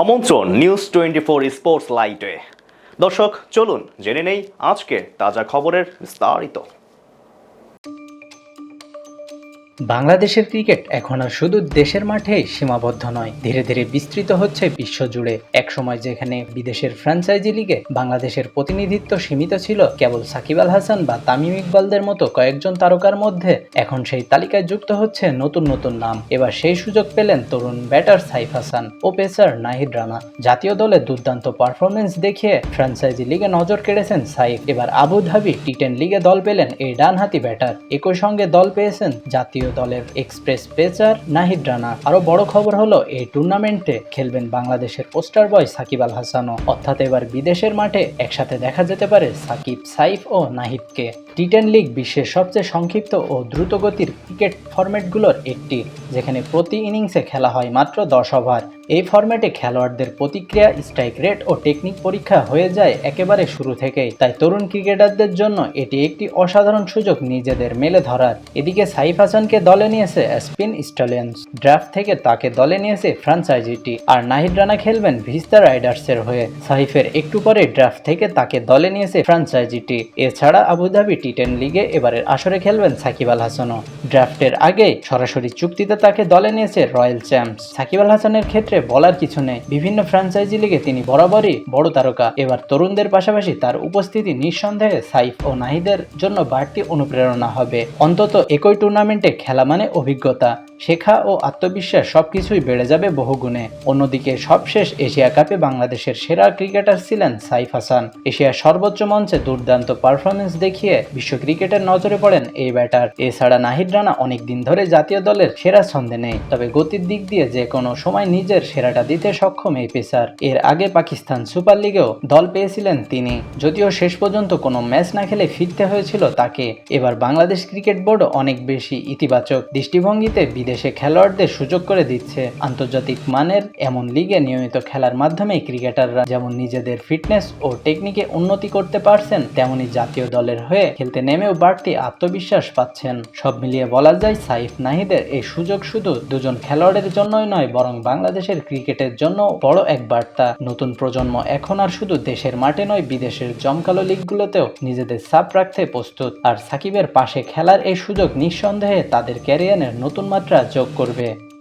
আমন্ত্রণ news twenty four sports লাইটে দর্শক চলুন জেনে নেই আজকে তাজা খবরের বিস্তারিত। বাংলাদেশের ক্রিকেট এখন আর শুধু দেশের মাঠেই সীমাবদ্ধ নয়, ধীরে ধীরে বিস্তৃত হচ্ছে বিশ্বজুড়ে। একসময় যেখানে বিদেশের ফ্র্যাঞ্চাইজি লিগে বাংলাদেশের প্রতিনিধিত্ব সীমিত ছিল, কেবল সাকিব আল হাসান বা তামিম ইকবালদের মতো কয়েকজন তারকার মধ্যে, এখন সেই তালিকায় যুক্ত হচ্ছে নতুন নতুন নাম। এবার সেই সুযোগ পেলেন তরুণ ব্যাটার সাইফ হাসান ও পেসার নাহিদ রানা। জাতীয় দলে দুর্দান্ত পারফরমেন্স দেখিয়ে ফ্র্যাঞ্চাইজি লিগে নজর কেড়েছেন সাইফ। এবার আবু ধাবি টি টেন লিগে দল পেলেন এই ডানহাতি ব্যাটার। একই সঙ্গে দল পেয়েছেন জাতীয় দলের এক্সপ্রেস পেসার নাহিদ রানা। আরও বড় খবর হলো, এই টুর্নামেন্টে খেলবেন বাংলাদেশের পোস্টার বয় সাকিব আল হাসানও। অর্থাৎ এবার বিদেশের মাঠে একসাথে দেখা যেতে পারে সাকিব, সাইফ ও নাহিদকে। টি টেন লিগ বিশ্বের সবচেয়ে সংক্ষিপ্ত ও দ্রুতগতির ক্রিকেট ফরম্যাটগুলোর একটি, যেখানে প্রতি ইনিংসে খেলা হয় মাত্র দশ ওভার। এই ফরম্যাটে খেলোয়াড়দের প্রতিক্রিয়া, স্ট্রাইক রেট ও টেকনিক পরীক্ষা হয়ে যায় একেবারে শুরু থেকেই। তাই তরুণ ক্রিকেটারদের জন্য এটি একটি অসাধারণ সুযোগ নিজেদের মেলে ধরার। এদিকে সাইফ হাসানকে দলে নিয়েছে স্পিন স্টালিয়ন্স। ড্রাফট থেকে তাকে দলে নিয়েছে ফ্রাঞ্চাইজিটি। আর নাহিদ রানা খেলবেন ভিস্তা রাইডার্সের হয়ে। সাইফের একটু পরে ড্রাফট থেকে তাকে দলে নিয়েছে ফ্রাঞ্চাইজিটি। এছাড়া আবুধাবি টি টেন লিগে এবারের আসরে খেলবেন সাকিব আল হাসানও। ড্রাফটের আগে সরাসরি চুক্তিতে তাকে দলে নিয়েছে রয়্যাল চ্যাম্পস। সাকিব আল হাসানের ক্ষেত্রে বলার কিছু নেই। বিভিন্ন ফ্র্যাঞ্চাইজি লিগে তিনি বরাবরই বড় তারকা। এবার তরুণদের পাশাপাশি তার উপস্থিতি নিঃসন্দেহে সাইফ ও নাহিদের জন্য বাড়তি অনুপ্রেরণা হবে। অন্তত একই টুর্নামেন্টে খেলা মানে অভিজ্ঞতা। শেখা ও আত্মবিশ্বাস সবকিছুই বেড়ে যাবে বহুগুণে। অন্যদিকে সবশেষ এশিয়া কাপে বাংলাদেশের সেরা ক্রিকেটার ছিলেন সাইফ হাসান। এশিয়ার সর্বোচ্চ মঞ্চে দুর্দান্ত পারফরমেন্স দেখিয়ে বিশ্ব ক্রিকেটের নজরে পড়েন এই ব্যাটার। এছাড়া নাহিদ রানা অনেকদিন ধরে জাতীয় দলের সেরা ছন্দে নেই, তবে গতির দিক দিয়ে যে কোনো সময় নিজের সেরাটা দিতে সক্ষম এই পেসার। এর আগে পাকিস্তান সুপার লিগেও দল পেয়েছিলেন তিনি। যদিও শেষ পর্যন্ত কোনো ম্যাচ না খেলে ফিরতে হয়েছিল তাকে, এবার বাংলাদেশ ক্রিকেট বোর্ড অনেক বেশি ইতিবাচক দৃষ্টিভঙ্গিতে বিদেশে খেলোয়াড়দের সুযোগ করে দিচ্ছে। আন্তর্জাতিক মানের এমন লিগে নিয়মিত খেলার মাধ্যমে ক্রিকেটাররা যেমন নিজেদের ফিটনেস ও টেকনিকে উন্নতি করতে পারছেন, তেমনি জাতীয় দলের হয়ে খেলতে নেমেও বাড়তি আত্মবিশ্বাস পাচ্ছেন। সব মিলিয়ে বলা যায়, সাইফ নাহিদের এই সুযোগ শুধু দুজন খেলোয়াড়ের জন্যই নয়, বরং বাংলাদেশের ক্রিকেটের জন্য বড় এক বার্তা। নতুন প্রজন্ম এখন আর শুধু দেশের মাঠে নয়, বিদেশের জমকালো লিগগুলোতেও নিজেদের সাপ রাখতে প্রস্তুত। আর সাকিবের পাশে খেলার এই সুযোগ নিঃসন্দেহে তাদের ক্যারিয়ারের নতুন মাত্রা যোগ করবে।